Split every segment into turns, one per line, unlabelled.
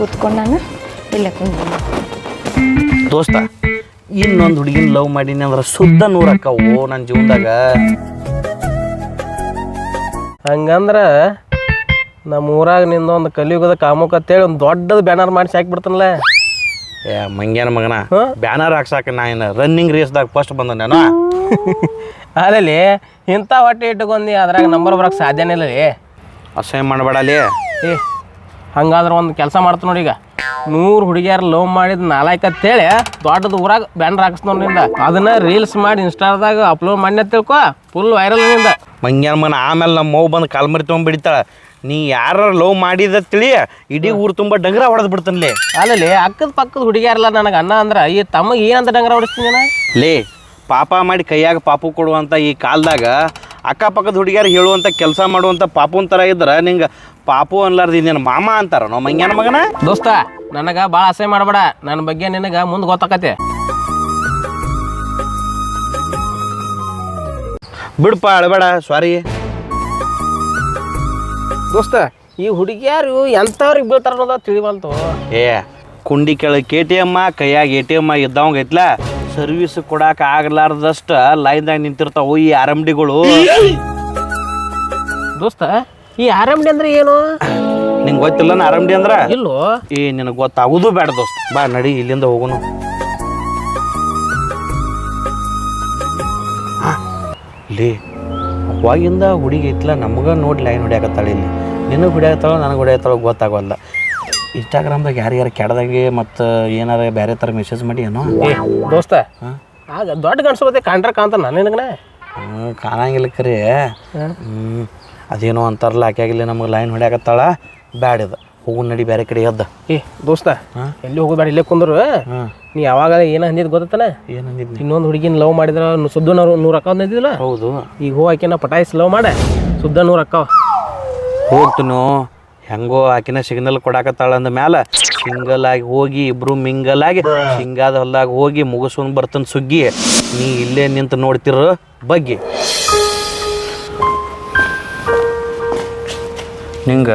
ಕೂತ್ಕೊಂಡಾನ ಇಲ್ಲೇ ಕುಂದ
ದೋಸ್ತ ಇನ್ನೊಂದು ಹುಡುಗಿನ ಲವ್ ಮಾಡೀನಿ ಅಂದ್ರೆ ಶುದ್ಧ ನೂರಕ್ಕವು ನನ್ನ ಜೀವನದಾಗ.
ಹಂಗಂದ್ರ ನಮ್ಮ ಊರಾಗ ನಿಂದೊಂದು ಕಲಿಯುಗದ ಕಾಮುಕ ಅಂತೇಳಿ ಒಂದು ದೊಡ್ಡದು ಬ್ಯಾನರ್ ಮಾಡಿಸಿ ಹಾಕ್ಬಿಡ್ತಾನಲ್ಲ.
ಏ ಮಂಗ್ಯಾನ ಮಗನ? ಬ್ಯಾನರ್ ಹಾಕ್ಸಾಕ ನಾ ಏನು ರನ್ನಿಂಗ್ ರೇಸ್ದಾಗ ಫಸ್ಟ್ ಬಂದ ನಾನು
ಅದಲ್ಲಿ ಇಂಥ ಹೊಟ್ಟೆ ಇಟ್ಕೊಂಡಿ ಅದ್ರಾಗ ನಂಬರ್ ಬರಕ್ಕೆ ಸಾಧ್ಯನೇ ಇಲ್ಲ ರೀ
ಅಸಹ್ಯ ಮಾಡಬೇಡಲಿ
ಏ ಹಂಗಾದ್ರೆ ಒಂದು ಕೆಲಸ ಮಾಡ್ತು ನೋಡಿ ಈಗ. ನೂರು ಹುಡುಗಿಯರು ಲವ್ ಮಾಡಿದ ನಾಲ್ಕು ಅಂತೇಳಿ ದೊಡ್ಡದು ಊರಾಗ ಬ್ಯಾನರ್ ಹಾಕಿಸ್ನೋ ನಿಂದ. ಅದನ್ನ ರೀಲ್ಸ್ ಮಾಡಿ ಇನ್ಸ್ಟಾದಾಗ ಅಪ್ಲೋಡ್ ಮಾಡಿ ತಿಳ್ಕೊ ಫುಲ್ ವೈರಲ್ನಿಂದ.
ಮಂಗ್ಯಾನ ಮನ ಆಮೇಲೆ ನಮ್ಮ ಮೌ ಬಂದು ಕಾಲ್ಮರಿ ತೊಗೊಂಡ್ಬಿಡ್ತಾಳೆ ನೀ ಯಾರ ಲವ್ ಮಾಡಿದ ತಿಳಿ ಇಡೀ ಊರು ತುಂಬ ಡಂಗ್ರ ಹೊಡೆದು ಬಿಡ್ತಾನಲ್ಲಿ
ಅಲ್ಲಲ್ಲಿ ಅಕ್ಕದ ಪಕ್ಕದ ಹುಡುಗಿಯರಲ್ಲ ನನಗೆ ಅನ್ನ ಅಂದ್ರೆ ಈ ತಮಗೆ ಏನಂತ ಡಂಗರ ಹೊಡಿಸ್ತೀನಿ ನಾನು?
ಲೇ ಪಾಪ ಮಾಡಿ ಕೈಯಾಗ ಪಾಪು ಕೊಡುವಂಥ ಈ ಕಾಲದಾಗ ಅಕ್ಕಪಕ್ಕದ ಹುಡುಗಿಯರು ಹೇಳುವಂಥ ಕೆಲಸ ಮಾಡುವಂಥ ಪಾಪುನ ಥರ ಇದ್ರೆ ನಿಂಗೆ ಪಾಪು ಅನ್ಲಾರ್ದು ನಿನ್ನ ಮಾಮ ಅಂತಾರ ನಮ್ಮ ಮಂಗ್ಯಾನ ಮಗನ?
ದೋಸ್ತ ನನಗೆ ಭಾಳ ಅಸಹ್ಯ ಮಾಡಬೇಡ. ನನ್ನ ಬಗ್ಗೆ ನಿನಗೆ ಮುಂದೆ ಗೊತ್ತಾಕತ್ತೆ.
ಬಿಡಪ್ಪ ಅಳಬೇಡ ಸಾರಿ
ದೋಸ್ತ ಈ ಹುಡುಗಿಯಾರು ಎಂಥವ್ರಿಗೆ ಬೀಳ್ತಾರ ಅನ್ನೋದ ತಿಳಿಬಲ್ತು
ಏ ಕುಂಡಿ ಕೆಳಗೆ ಕೆ ಟಿ ಎಮ್ಮ ಕೈಯಾಗ ಎ ಟಿ ಎಮ್ಮ ಇದ್ದವಂಗ ಐತ್ಲ? ಸರ್ವಿಸ್ ಕೊಡಾಕ ಆಗ್ಲಾರ್ದಷ್ಟ ಲೈನ್ದಾಗ ನಿಂತಿರ್ತಾವು ಈ ಆರ್ ಎಂ ಡಿಗಳು
ದೋಸ್ತ ಈ ಆರಂಭಿ ಅಂದ್ರೆ ಏನು?
ನಿಂಗೆ ಗೊತ್ತಿಲ್ಲ ಆರಂಭಿ ಅಂದ್ರೆ?
ಇಲ್ಲೋ?
ಏ ನಿನಗೆ ಗೊತ್ತಾಗೋದು ಬೇಡ ದೋಸ್ತ. ಬಾ ನಡಿ ಇಲ್ಲಿಂದ ಹೋಗುನು. ಲೇ ಅವಾಗಿಂದ ಹುಡುಗಿ ಐತ್ಲ ನಮಗ ನೋಡಿ ಲೈನ್ ಹೊಡಿಯಾಕತ್ತಾಳೆ ಇಲ್ಲಿ. ನಿನಗೆ ಹೊಡ್ಯಾಕತ್ತಾಳ ನನಗೆ ಹೊಡ್ಯಾಕತ್ತಾಳ ಗೊತ್ತಾಗಲ್ಲ. ಇನ್ಸ್ಟಾಗ್ರಾಮ್ದಾಗ ಯಾರ್ಯಾರು ಕೆಡದಾಗೆ ಮತ್ತು ಏನಾರ ಬೇರೆ ಥರ ಮೆಸೇಜ್ ಮಾಡಿ ಏನೋ?
ಏ ದೋಸ್ತ ಆಗ ದೊಡ್ಡ ಕಾಣಿಸ್ಬೋದೇ ಕಾಂಟ್ರಾಕ್ಟ್ ಅಂತ ನಾನು ನಿನಗನ?
ಕಾಣಂಗಿಲ್ಲ ಕರೆ. ಹ್ಞೂ ಅದೇನೋ ಅಂತಾರಲ್ಲ ಆಕೆಯಾಗಿಲ್ಲ ನಮಗೆ ಲೈನ್ ಹೊಡ್ಯಾಕತ್ತಾಳ. ಇದು. ಹೋಗು ನಡಿ ಬೇರೆ ಕಡೆ ಎದ್ದ.
ಏ ದೋಸ್ತ ಎಲ್ಲಿ ಹೋಗೋದು ಬೇಡ ಇಲ್ಲೇ ಕುಂದ್ರು. ನೀ ಯಾವಾಗ ಏನ ಅಂದಿದ್ ಗೊತ್ತಾನ
ಏನಂದಿದ್ನಿ
ಇನ್ನೊಂದು ಹುಡುಗಿನ ಲವ್ ಮಾಡಿದ್ರ ಸುದ್ದ ನೂರು ನೂರು ಅಕ್ಕ ಅಂದಿದ್ದಿಲ್ಲ
ಹೌದು.
ಈಗ ಹೋಗಾಕಿನ ಪಟಾಯಿಸಿ ಲವ್ ಮಾಡ ಸುದ್ದ ನೂರು ಅಕ್ಕ
ಹೋಗ್ತನು. ಹೆಂಗೋ ಆಕಿನ ಸಿಗ್ನಲ್ ಕೊಡಾಕತ್ತಾಳ ಅಂದ ಮ್ಯಾಲ. ಸಿಂಗಲ್ ಆಗಿ ಹೋಗಿ ಇಬ್ರು ಮಿಂಗಲ್ ಆಗಿ ಹಿಂಗಾದ ಹೊಲ್ದಾಗ ಹೋಗಿ ಮುಗಿಸ್ಕೊಂಡ್ ಬರ್ತನ್ ಸುಗ್ಗಿ. ನೀ ಇಲ್ಲೇ ನಿಂತು ನೋಡ್ತಿರ. ಬಗ್ಗೆ. ನಿಂಗ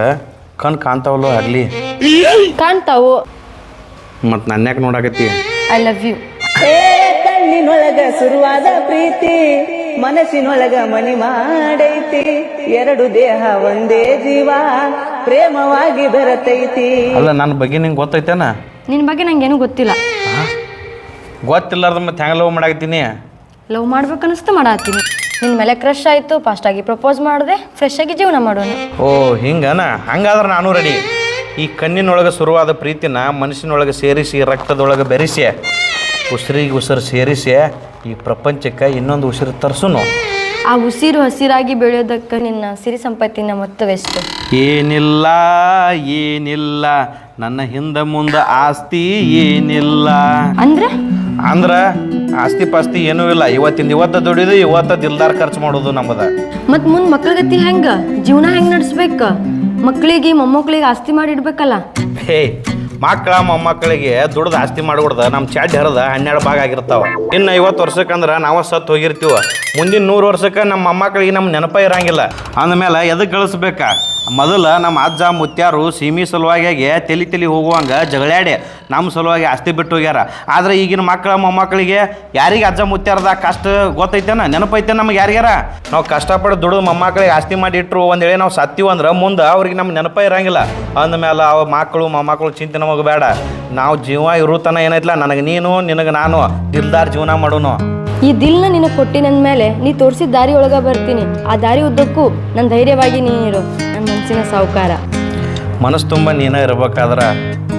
ಕಣ್ ಕಾಣ್ತಾವಲ್ಲೋ ಆಗಲಿ
ಕಾಣ್ತಾವು.
ಮತ್ತು ನನ್ಯಾಕೆ ನೋಡಾಕತ್ತಿ?
ಐ ಲವ್ ಯು
ಕಣ್ಣಿನೊಳಗ ಶುರುವಾದ ಪ್ರೀತಿ ಮನಸ್ಸಿನೊಳಗ ಮನಿ ಮಾಡೈತಿ. ಎರಡು ದೇಹ ಒಂದೇ ಜೀವ ಪ್ರೇಮವಾಗಿ ಬೆರತೈತಿ.
ಅಲ್ಲ ನನ್ನ ಬಗ್ಗೆ ನಿಂಗೆ ಗೊತ್ತೈತೇನ?
ನಿನ್ನ ಬಗ್ಗೆ ನಂಗೇನು ಗೊತ್ತಿಲ್ಲ.
ಗೊತ್ತಿಲ್ಲಾರ್ದ ಮತ್ತೆ ಹೆಂಗೆ ಲವ್ ಮಾಡಾಕತ್ತೀನಿ?
ಲವ್ ಮಾಡ್ಬೇಕು ಅನಿಸ್ತು ಮಾಡತ್ತೀನಿ. ನಿನ್ನ ಮೇಲೆ ಕ್ರಶ್ ಆಯಿತು ಫಾಸ್ಟಾಗಿ ಪ್ರಪೋಸ್ ಮಾಡಿದೆ ಫ್ರೆಶ್ ಆಗಿ ಜೀವನ ಮಾಡೋಣ.
ಓ ಹಿಂಗನ? ಹಂಗಾದ್ರೆ ನಾನು ರೆಡಿ ಈ ಕಣ್ಣಿನೊಳಗೆ ಶುರುವಾದ ಪ್ರೀತಿನ ಮನಸ್ಸಿನೊಳಗೆ ಸೇರಿಸಿ ರಕ್ತದೊಳಗೆ ಬೆರೆಸಿ ಉಸಿರಿಗೆ ಉಸಿರು ಸೇರಿಸಿ ಈ ಪ್ರಪಂಚಕ್ಕೆ ಇನ್ನೊಂದು ಉಸಿರು ತರಿಸುನು.
ಆ ಉಸಿರು ಹಸಿರಾಗಿ ಬೆಳೆಯೋದಕ್ಕೆ ನಿನ್ನ ಸಿರಿ ಸಂಪತ್ತಿನ ಮೊತ್ತವೆಷ್ಟು?
ಏನಿಲ್ಲ ಏನಿಲ್ಲ. ನನ್ನ ಹಿಂದೆ ಮುಂದೆ ಆಸ್ತಿ ಏನಿಲ್ಲ.
ಅಂದ್ರೆ?
ಅಂದ್ರೆ ಆಸ್ತಿ ಪಾಸ್ತಿ ಏನೂ ಇಲ್ಲ. ಇವತ್ತಿಂದ ಇವತ್ತ ದುಡಿದು ಇವತ್ತ ದಿಲ್ದಾರ್ ಖರ್ಚು ಮಾಡೋದು ನಮ್ಮದ
ಮತ್ ಮುಂದ್ ಗತಿ ಹೆಂಗ? ಜೀವನ ಹೆಂಗ್ ನಡೆಸ್ಬೇಕು? ಮಕ್ಕಳಿಗೆ ಮೊಮ್ಮಕ್ಳಿಗೆ ಆಸ್ತಿ ಮಾಡಿ ಇಡ್ಬೇಕಲ್ಲ?
ಹೇ ಮಕ್ಕಳ ಮೊಮ್ಮಕ್ಕಳಿಗೆ ದುಡ್ದು ಆಸ್ತಿ ಮಾಡ್ಬಿಡ್ದ ನಮ್ಮ ಚಾಡ್ ಹರಿದ ಹನ್ನೆರಡು ಭಾಗ ಆಗಿರ್ತಾವ. ಇನ್ನು ಐವತ್ತು ವರ್ಷಕ್ಕಂದ್ರೆ ನಾವು ಸತ್ತು ಹೋಗಿರ್ತೀವ. ಮುಂದಿನ ನೂರು ವರ್ಷಕ್ಕೆ ನಮ್ಮ ಮೊಮ್ಮಕ್ಕಳಿಗೆ ನಮ್ಮ ನೆನಪ ಇರಂಗಿಲ್ಲ. ಅಂದಮೇಲೆ ಎದಕ್ಕೆ ಗಳಿಸ್ಬೇಕಾ ಮೊದಲು ನಮ್ಮ ಅಜ್ಜ, ಮುತ್ಯಾರು, ಸೀಮಿ ಸಲುವಾಗಿ ತಲೆ ತಲೆ ಹೋಗುವಂಗ ಜಗಳಾಡಿ ನಮ್ಮ ಸಲುವಾಗಿ ಆಸ್ತಿ ಬಿಟ್ಟು ಹೋಗ್ಯಾರ. ಆದ್ರೆ ಈಗಿನ ಮಕ್ಕಳ, ಮೊಮ್ಮಕ್ಕಳಿಗೆ ಯಾರಿಗೆ ಅಜ್ಜ, ಮುತ್ಯಾರದ ಕಷ್ಟ ಗೊತ್ತೈತೇನ? ನೆನಪೈತೆ ನಮ್ಗೆ ಯಾರಿಗ್ಯಾರ? ನಾವು ಕಷ್ಟಪಟ್ಟು ದುಡಿದು ಮೊಮ್ಮಕ್ಕಳಿಗೆ ಆಸ್ತಿ ಮಾಡಿ ಇಟ್ಟರು ಒಂದು ಹೇಳಿ ನಾವು ಸತ್ತೀವಿ ಅಂದ್ರೆ ಮುಂದೆ ಅವ್ರಿಗೆ ನಮ್ಗೆ ನೆನಪ ಇರಂಗಿಲ್ಲ. ಅಂದಮೇಲೆ ಅವ ಮಕ್ಕಳು, ಮೊಮ್ಮಕ್ಕಳು ಚಿಂತೆ ನಮಗೆ ಬೇಡ. ನಾವು ಜೀವ ಇರುತನ ಏನೈತಿಲ್ಲ ನನಗೆ ನೀನು, ನಿನಗೆ ನಾನು. ದಿಲ್ದಾರ್ ಜೀವನ ಮಾಡೋನು.
ಈ ದಿಲ್ನ ನಿನಗೆ ಕೊಟ್ಟಿನಂದ ಮೇಲೆ ನೀ ತೋರಿಸಿದ ದಾರಿ ಒಳಗೆ ಬರ್ತೀನಿ. ಆ ದಾರಿ ಉದ್ದಕ್ಕೂ ನನ್ನ ಧೈರ್ಯವಾಗಿ ನೀನಿರು ಮನಸ್ಸಿನ ಸಾವುಕಾರ.
ಮನಸ್ಸು ತುಂಬ ನೀನೇ ಇರ್ಬೇಕಾದ್ರೆ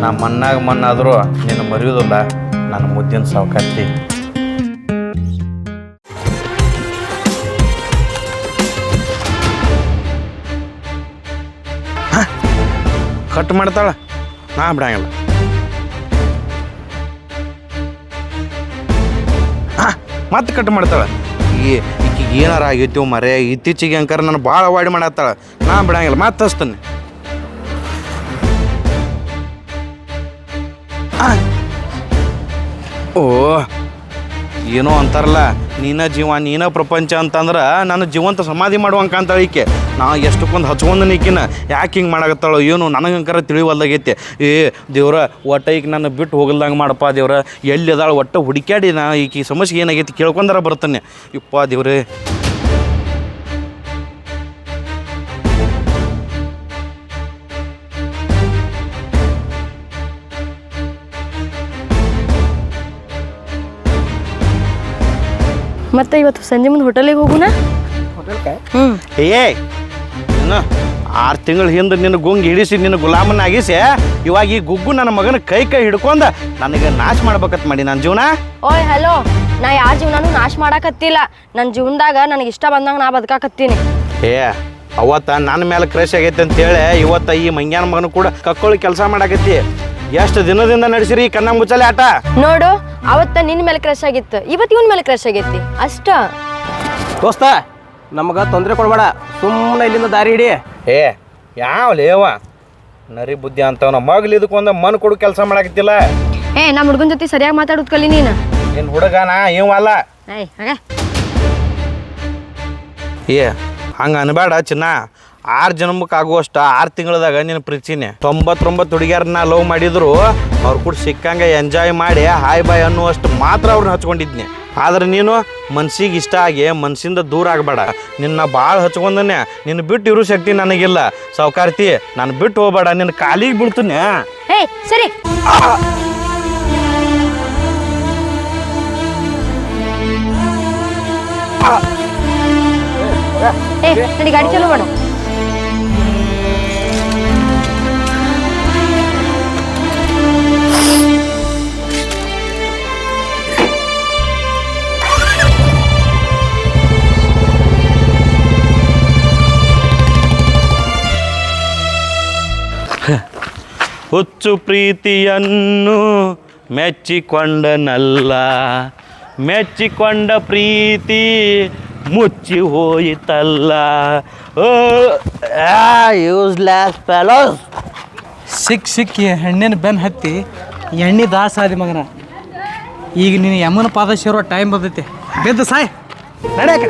ನಾ ಮಣ್ಣಾಗ ಮಣ್ಣಾದರೂ ನೀನು ಮರೆಯೋದಿಲ್ಲ ನನ್ನ ಮುದ್ದಿನ ಸಾವುಕಾರ್ತಿ. ಕಟ್ ಮಾಡ್ತಾಳ. ನಾ ಬಿಡಂಗಿಲ್ಲ. ಮತ್ತೆ ಕಟ್ ಮಾಡ್ತಾಳ. ಈ ಈಕಿಗೆ ಏನಾರ ಆಗೈತಿ ಮರೆ ಇತ್ತೀಚೆಗೆ ಅಂಕರ ನಾನು ಭಾಳ ಅವಾಯ್ಡ್ ಮಾಡತ್ತಾಳ. ನಾ ಬಿಡಂಗಿಲ್ಲ ಮತ್ತೆ ಹಚ್ತಾನೆ. ಓ ಏನೋ ಅಂತಾರಲ್ಲ, ನೀನ ಜೀವ, ನೀನ ಪ್ರಪಂಚ ಅಂತಂದ್ರೆ ನಾನು ಜೀವಂತ ಸಮಾಧಿ ಮಾಡುವಂಕ ಅಂತ ಈಕೆ. ನಾ ಎಷ್ಟಕ್ಕೊಂದು ಹಚ್ಕೊಂಡು ಈಕಿನ, ಯಾಕೆ ಹಿಂಗೆ ಮಾಡಾಕತ್ತಾಳೋ ಏನು ನನಗಂಕರ ತಿಳಿವಲ್ದಾಗೈತೆ. ಏ, ದೇವ್ರ, ಒಟ್ಟ ಈಗ ನನ್ನ ಬಿಟ್ಟು ಹೋಗಲ್ದಂಗೆ ಮಾಡಪ್ಪ ದೇವ್ರ. ಎಲ್ಲಿ ಅದಾಳ ಒಟ್ಟ ಹುಡುಕ್ಯಾಡಿ ನಾ ಈಕಿ ಸಮಸ್ಯೆ ಏನಾಗೈತಿ ಕೇಳ್ಕೊಂಡಾರ ಬರ್ತಾನೆ. ಇಪ್ಪ ದೇವ್ರೇ.
ಮತ್ತೆ ಇವತ್ತು ಸಂಜೆ ಮುಂದೆ ಹೋಟೆಲಿಗೆ ಹೋಗುಣ ಹ್ಞೂ
ಏ ಏನು ಆರು ತಿಂಗಳ ಹಿಂದೆ ನಿನ್ನ ಗುಂಗ್ ಹಿಡಿಸಿ ನಿನ್ನ ಗುಲಾಮನ್ನ ಆಗಿಸಿ ಇವಾಗ ಈ ಗುಗ್ಗು ನನ್ನ ಮಗನ ಕೈ ಕೈ ಹಿಡ್ಕೊಂಡ ನನಗೆ ನಾಶ ಮಾಡ್ಬೇಕತ್ ಮಾಡಿ ನನ್ನ ಜೀವನ.
ಓಯ್ ಹಲೋ. ನಾ ಯಾರ ಜೀವನನೂ ನಾಶ ಮಾಡಾಕತ್ತಿಲ್ಲ. ನನ್ನ ಜೀವನದಾಗ ನನಗೆ ಇಷ್ಟ ಬಂದಂಗೆ ನಾ ಬದುಕಾಕತ್ತೀನಿ.
ಏ ಅವತ್ತ ನನ್ನ ಮೇಲೆ ಕ್ರಶ್ ಆಗೈತೆ ಅಂತೇಳಿ ಇವತ್ತ ಈ ಮಂಗ್ಯಾನ ಮಗನ ಕೂಡ ಕಕ್ಕೊಳ್ಳಿ ಕೆಲಸ ಮಾಡಾಕತ್ತಿ. ಎಷ್ಟು ದಿನದಿಂದ ನಡೆಸಿರಿ ಈ ಕನ್ನ ಮುಚ್ಚಲೆ ಆಟ?
ನೋಡು ಅವತ್ತ ನಿನ್ನ ಮೇಲೆ ಕ್ರಶ್ ಆಗಿತ್ತು ಇವತ್ತು ಇವನ್ ಮೇಲೆ ಕ್ರಶ್ ಆಗೈತಿ ಅಷ್ಟ.
ದೋಸ್ತ ನಮಗ ತೊಂದರೆ ಕೊಡಬೇಡ ಸುಮ್ಮನೆ ಇಲ್ಲಿಂದ ದಾರಿ ಹಿಡಿ.
ಏ ಯಾವ ಲೇವ? ನರಿ ಬುದ್ಧಿ ಅಂತವನ ಮಗ್ಲ ಇದಕ್ಕೊಂದ ಮನ್ ಕೊಡು ಕೆಲಸ ಮಾಡಾಕತ್ತಿಲ್ಲ.
ಏ ನಮ್ಮ ಹುಡುಗನ ಜೊತೆ ಸರಿಯಾಗಿ ಮಾತಾಡೋದು ಕಲಿ ನೀನು.
ನಿನ್ ಹುಡುಗನಾ ಇವಲ್ಲ
ಅಲ್ಲ. ಹಾಗೆ.
ಏ ಹಂಗ ಅನ್ಬೇಡ ಚಿನ್ನ. ಆರು ಜನ್ಮಕ್ಕೆ ಆಗುವಷ್ಟು ಆರು ತಿಂಗಳದಾಗ ನಿನ್ನ ಪ್ರೀತಿನೇ. ತೊಂಬತ್ತೊಂಬತ್ತು ಹುಡುಗಿಯರನ್ನ ಲವ್ ಮಾಡಿದ್ರು ಅವ್ರ ಕೂಡ ಸಿಕ್ಕಂಗೆ ಎಂಜಾಯ್ ಮಾಡಿ ಹಾಯ್ ಬಾಯ್ ಅನ್ನುವಷ್ಟು ಮಾತ್ರ ಅವ್ರನ್ನ ಹಚ್ಕೊಂಡಿದ್ನಿ. ಆದ್ರೆ ನೀನು ಮನ್ಸಿಗೆ ಇಷ್ಟ ಆಗಿ ಮನ್ಸಿಂದ ದೂರ ಆಗಬೇಡ. ನಿನ್ನ ಭಾಳ ಹಚ್ಕೊಂಡನೆ ನಿನ್ನ ಬಿಟ್ಟು ಇರೋ ಶಕ್ತಿ ನನಗಿಲ್ಲ. ಸಾವುಕಾರ್ತಿ ನಾನು ಬಿಟ್ಟು ಹೋಗ್ಬೇಡ ನಿನ್ನ ಕಾಲಿಗೆ
ಬಿಡ್ತೀನಿ ಸರಿ. ಗಾಡಿ ಚಲೋ
ಹುಚ್ಚು ಪ್ರೀತಿಯನ್ನು ಮೆಚ್ಚಿಕೊಂಡನಲ್ಲ. ಮೆಚ್ಚಿಕೊಂಡ ಪ್ರೀತಿ ಮುಚ್ಚಿ ಹೋಯಿತಲ್ಲ. ಯೂಸ್ಲೆಸ್ ಫೆಲೋಸ್
ಸಿಕ್ ಸಿಕ್ಕಿ ಹೆಣ್ಣಿನ ಬೆನ್ ಹತ್ತಿ ಎಣ್ಣೆ ದಾಸ ಆದಿ ಮಗನ. ಈಗ ನೀನು ಯಮನ ಪಾದ ಟೈಮ್ ಬರ್ತೈತಿ ಬಿದ್ದು ಸಾಯ್. ನಡ್ಯಾಕ.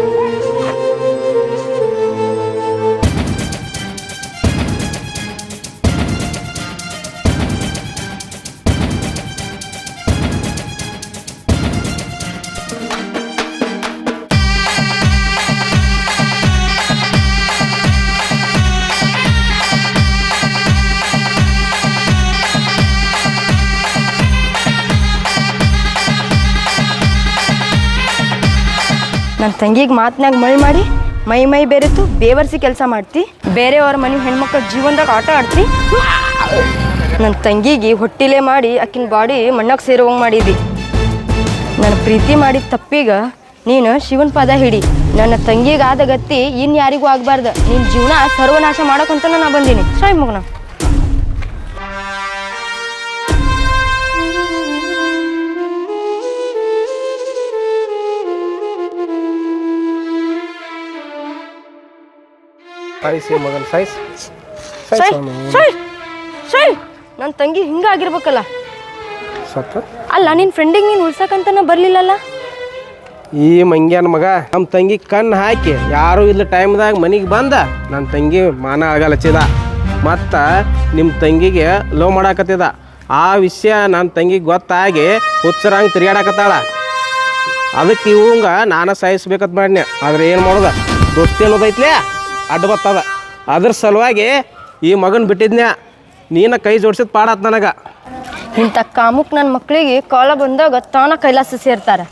ನನ್ನ ತಂಗಿಗೆ ಮಾತನಾಗ ಮೈ ಮಾಡಿ, ಮೈ ಮೈ ಬೇರೆತು ಬೇವರ್ಸಿ ಕೆಲಸ ಮಾಡ್ತಿ, ಬೇರೆಯವ್ರ ಮನೆ ಹೆಣ್ಮಕ್ಳ ಜೀವನದಾಗ ಆಟ ಆಡ್ತಿ. ನನ್ನ ತಂಗಿಗೆ ಹೊಟ್ಟಿಲೆ ಮಾಡಿ ಆಕಿನ ಬಾಡಿ ಮಣ್ಣಕ್ಕೆ ಸೇರುವಂಗೆ ಮಾಡಿದಿ. ನನ್ನ ಪ್ರೀತಿ ಮಾಡಿದ ತಪ್ಪಿಗ ನೀನು ಶಿವನ ಪದ ಹಿಡಿ. ನನ್ನ ತಂಗಿಗಾದ ಗತಿ ಇನ್ನು ಯಾರಿಗೂ ಆಗ್ಬಾರ್ದು. ನಿನ್ನ ಜೀವನ ಸರ್ವನಾಶ ಮಾಡೋಕಂತ ನಾನು ಬಂದೀನಿ. ಸಾಯಿ ಮಗನ.
ಸಾಯಿಸಿ ಮಗನ್ ಸಾಯಿಸಿ.
ಸಾಯ್ ಸೈ ಸೈ ನನ್ನ ತಂಗಿ ಹಿಂಗಾಗಿರ್ಬೇಕಲ್ಲ.
ಸತ್ತ.
ಅಲ್ಲ ನಿನ್ನ ಫ್ರೆಂಡಿಗೆ ನೀನು ಉಳ್ಸಕ್ಕಂತನ ಬರಲಿಲ್ಲಲ್ಲ?
ಈ ಮಂಗ್ಯಾನ ಮಗ ನಮ್ಮ ತಂಗಿ ಕಣ್ಣು ಹಾಕಿ ಯಾರು ಇಲ್ಲ ಟೈಮ್ದಾಗ ಮನೆಗೆ ಬಂದ ನನ್ನ ತಂಗಿ ಮಾನ ಆಗಲಚ್ಚಿದ ಮತ್ತು ನಿಮ್ಮ ತಂಗಿಗೆ ಲವ್ ಮಾಡಾಕತ್ತಿದ. ಆ ವಿಷಯ ನನ್ನ ತಂಗಿಗೆ ಗೊತ್ತಾಗಿ ಹುಚ್ಚರಂಗೆ ತಿರ್ಗಾಡಕತ್ತಾಳ ಅದಕ್ಕೆ ಇವಂಗ ನಾನು ಸಾಯಿಸ್ಬೇಕಂತ ಮಾಡಿದ್ನೆ ಆದ್ರೆ ಏನು ಮಾಡೋದ? ದೋಸ್ತಿ ಅನ್ನೋದೈತ್ಲೆ? ಅಡ್ಡ ಬರ್ತದ ಅದ್ರ ಸಲುವಾಗಿ ಈ ಮಗನ ಬಿಟ್ಟಿದ್ನ್ಯಾ? ನೀನ ಕೈ ಜೋಡ್ಸಿದ್ ಪಾಡತ್ ನನಗೆ.
ಇಂಥ ಕಾಮುಕ್ ನನ್ನ ಮಕ್ಕಳಿಗೆ ಕಾಲ ಬಂದಾಗ ತಾನ ಕೈಲಾಸ ಸೇರ್ತಾರೆ.